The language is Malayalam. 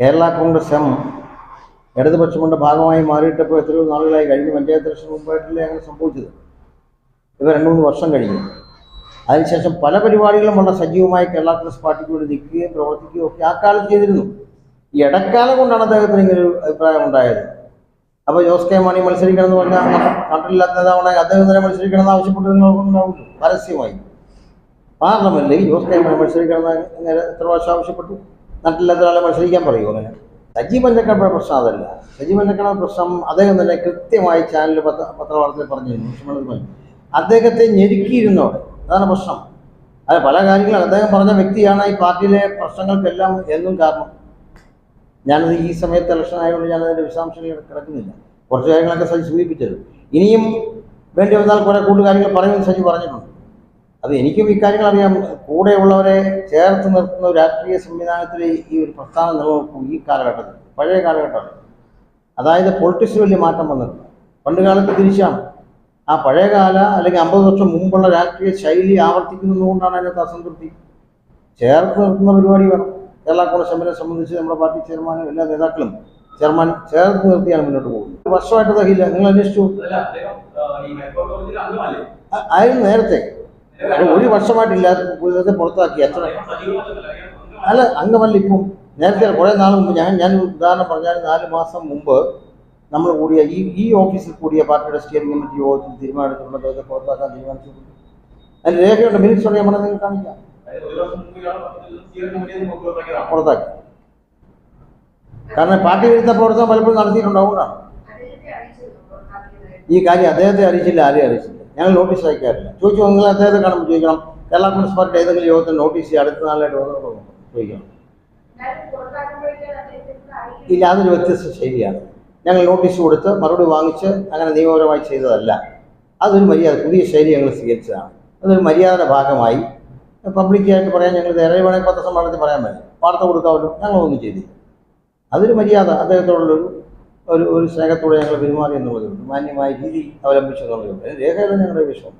കേരള കോൺഗ്രസ് എം ഇടതുപക്ഷമുണ്ട് ഭാഗമായി മാറിയിട്ടപ്പോൾ എത്രയോ നാളുകളായി കഴിഞ്ഞ്. പഞ്ചായത്ത് ഇലക്ഷൻ മുമ്പായിട്ടല്ലേ അങ്ങനെ സംഭവിച്ചത്? ഇവ രണ്ട് മൂന്ന് വർഷം കഴിഞ്ഞു. അതിനുശേഷം പല പരിപാടികളും വളരെ സജീവമായി കേരള കോൺഗ്രസ് പാർട്ടിക്ക് വേണ്ടി നിൽക്കുകയും പ്രവർത്തിക്കുകയും ഒക്കെ ആ കാലത്ത് ചെയ്തിരുന്നു. ഈ ഇടക്കാലം കൊണ്ടാണ് അദ്ദേഹത്തിന് ഇങ്ങനെ ഒരു അഭിപ്രായം ഉണ്ടായത്. അപ്പോൾ ജോസ് കെ മാണി മത്സരിക്കണം എന്ന് പറഞ്ഞാൽ നാട്ടിലില്ലാത്ത നേതാവാണെങ്കിൽ അദ്ദേഹം തന്നെ മത്സരിക്കണം എന്ന് ആവശ്യപ്പെട്ട് നിങ്ങൾക്കുണ്ടാവില്ല പരസ്യമായി. പാർലമെന്റിൽ ജോസ് കെ മാണി മത്സരിക്കണം എന്ന് എത്ര പ്രാവശ്യം ആവശ്യപ്പെട്ടു? നാട്ടിലില്ലാത്ത ഒരാളെ മത്സരിക്കാൻ പറയുമോ അങ്ങനെ. സജി പഞ്ചക്കടയുടെ പ്രശ്നം അതല്ല. സജി പഞ്ചക്കടയുടെ പ്രശ്നം അദ്ദേഹം തന്നെ കൃത്യമായി ചാനൽ പത്ര പത്രവാർത്തയിൽ പറഞ്ഞിരുന്നു പറഞ്ഞു. അദ്ദേഹത്തെ ഞെരുക്കിയിരുന്നോടെ അതാണ് പ്രശ്നം. അത് പല കാര്യങ്ങളും അദ്ദേഹം പറഞ്ഞ വ്യക്തിയാണ് ഈ പാർട്ടിയിലെ പ്രശ്നങ്ങൾക്കെല്ലാം എന്നും കാരണം. ഞാനത് ഈ സമയത്ത് ഇലക്ഷൻ ആയതുകൊണ്ട് ഞാനതിന്റെ വിശദാംശങ്ങൾ കിടക്കുന്നില്ല. കുറച്ച് കാര്യങ്ങളൊക്കെ സജി സൂചിപ്പിച്ചത്. ഇനിയും വേണ്ടി വന്നാൽ കുറേ കൂടുതൽ കാര്യങ്ങൾ പറയുമെന്ന് സജി പറഞ്ഞിട്ടുണ്ട്. അത് എനിക്കും ഇക്കാര്യങ്ങൾ അറിയാം. കൂടെയുള്ളവരെ ചേർത്ത് നിർത്തുന്ന ഒരു രാഷ്ട്രീയ സംവിധാനത്തിൽ ഈ ഒരു പ്രസ്ഥാനം നിലനിൽക്കും ഈ കാലഘട്ടത്തിൽ പഴയ കാലഘട്ടമാണ് അതായത് പൊളിറ്റിക്സിൽ വലിയ മാറ്റം വന്നിട്ടുണ്ട്. പണ്ട് കാലത്ത് തിരിച്ചാണ്. ആ പഴയകാല അല്ലെങ്കിൽ അമ്പത് വർഷം മുമ്പുള്ള രാഷ്ട്രീയ ശൈലി ആവർത്തിക്കുന്നതുകൊണ്ടാണ് അതിനകത്ത് അസംതൃപ്തി. ചേർത്ത് നിർത്തുന്ന പരിപാടി വേണം. കേരള കോൺഗ്രസ് എമ്മിനെ സംബന്ധിച്ച് നമ്മുടെ പാർട്ടി ചെയർമാനും എല്ലാ നേതാക്കളും ചെയർമാൻ ചേർത്ത് നിർത്തിയാണ് മുന്നോട്ട് പോകുന്നത്. വർഷമായിട്ട് തഹില്ല നിങ്ങൾ അന്വേഷിച്ചു ആയിരുന്നു നേരത്തെ. ഒരു- ഒരു വർഷമായിട്ടില്ല പുതിയതെ പുറത്താക്കി എത്ര. അല്ല അംഗമല്ല ഇപ്പം നേരത്തെ കുറേ നാൾ മുമ്പ് ഞാൻ ഞാൻ ഉദാഹരണം പറഞ്ഞാൽ നാല് മാസം മുമ്പ് നമ്മൾ കൂടിയ ഈ ഈ ഓഫീസിൽ കൂടിയ പാർട്ടിയുടെ സ്റ്റിയറിംഗ് കമ്മിറ്റി യോഗത്തിൽ തീരുമാനമെടുത്തിട്ടുണ്ട് അദ്ദേഹത്തെ പുറത്താക്കാൻ തീരുമാനിച്ചു അതിന് രേഖയുണ്ട് മിനിറ്റ്സ് ഉണ്ട് നമ്മൾ നിങ്ങൾ കാണിക്കാം. പുറത്താക്കി കാരണം പാർട്ടി വിരുദ്ധ പ്രവർത്തനം പലപ്പോഴും പുറത്താക്കിയതായിട്ട്. ഈ കാര്യം അദ്ദേഹത്തെ അറിയിച്ചില്ല ആരെയും അറിയിച്ചില്ല ഞങ്ങൾ നോട്ടീസ് അയക്കാറില്ല. ചോദിച്ചു നിങ്ങൾ അദ്ദേഹത്തെ കാണുമ്പോൾ ചോദിക്കണം. കേരള കോൺഗ്രസ് പാർട്ടി ഏതെങ്കിലും യോഗത്തിൽ നോട്ടീസ് അടുത്ത നാളായിട്ട് വന്നോ ചോദിക്കണം. ഇല്ല അതൊരു വ്യത്യസ്ത ശൈലിയാണ്. ഞങ്ങൾ നോട്ടീസ് കൊടുത്ത് മറുപടി വാങ്ങിച്ച് അങ്ങനെ നിയമപരമായി ചെയ്തതല്ല. അതൊരു മര്യാദ പുതിയ ശൈലി ഞങ്ങൾ സ്വീകരിച്ചതാണ്. അതൊരു മര്യാദയുടെ ഭാഗമായി. പബ്ലിക്കായിട്ട് പറയാൻ ഞങ്ങൾ നേരെ വേണമെങ്കിൽ പത്രസമ്മേളനത്തിൽ പറയാൻ പറ്റും. വാർത്ത കൊടുക്കാമല്ലോ ഞങ്ങളൊന്നും ചെയ്തില്ല. അതൊരു മര്യാദ അദ്ദേഹത്തോടുള്ളൊരു ഒരു ഒരു സ്നേഹത്തോടെ ഞങ്ങൾ പെരുമാറി എന്നുള്ളതുകൊണ്ട് മാന്യമായ രീതി അവലംബിച്ചു എന്നുള്ളതുകൊണ്ട് രേഖയിലും ഞങ്ങളുടെ വിഷയം